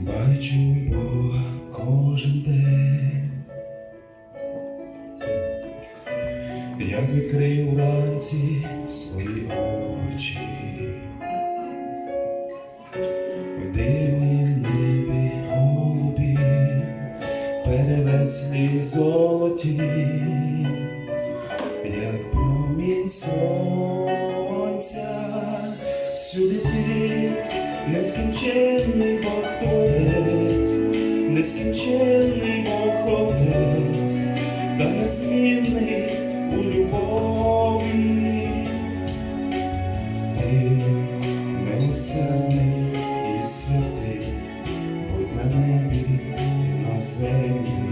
Бачу Бога кожен день, як відкрию вранці свої очі, в дивнім небі голубі, перевеслі золоті, як промінь сонця, всюди нескінченний Бог Творець, нескінченний Бог Отець, та незмінний у любові. Ти милосердний і святий, будь на небі, на землі,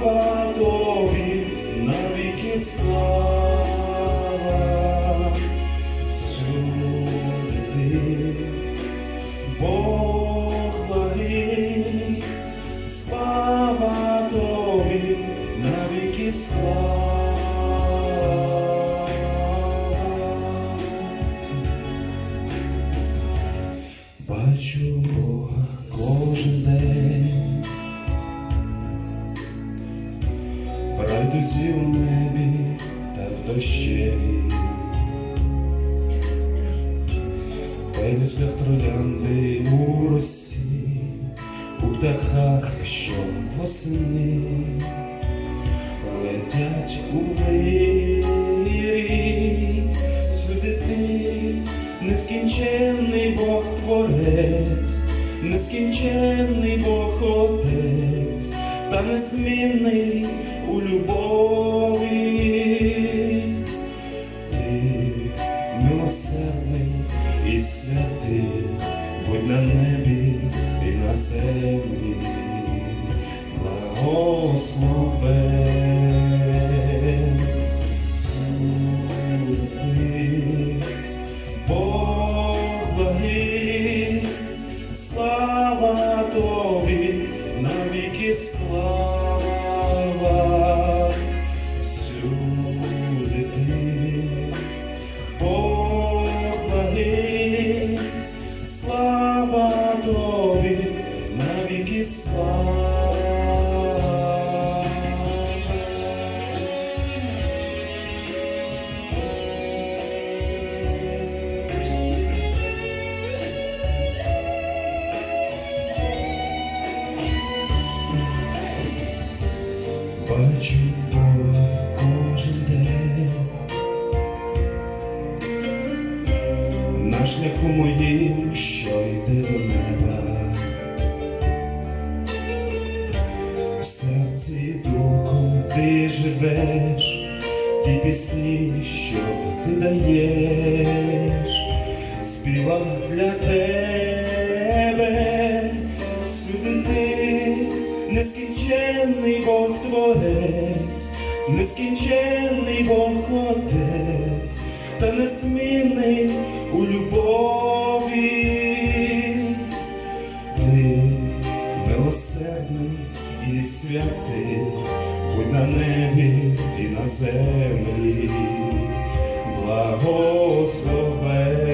слава тобі, навіки слава. Всюди ти, Бог благий, слава тобі, навіки слава. Бачу Бога кожен день, в у небі та в дощеві, в пелюстях троянди у росі, у птахах, що восени. Летять у вирі, сюди ти нескінченний Бог Творець, нескінченний Бог Отець, та незмінний у любові. Ти милосердний і святий, будь на небі і на землі, благословен. Слава тобі, навіки слава, навіки слава. Бачу Бога кожен день, на шляху моїм, що йде до неба, ти живеш, ті пісні, що ти даєш, співав для тебе, всюди ти нескінченний Бог Творець, нескінченний Бог Отець, та незмінний у любові. Ти милосердний і святий, будь на небі і на землі, благословен.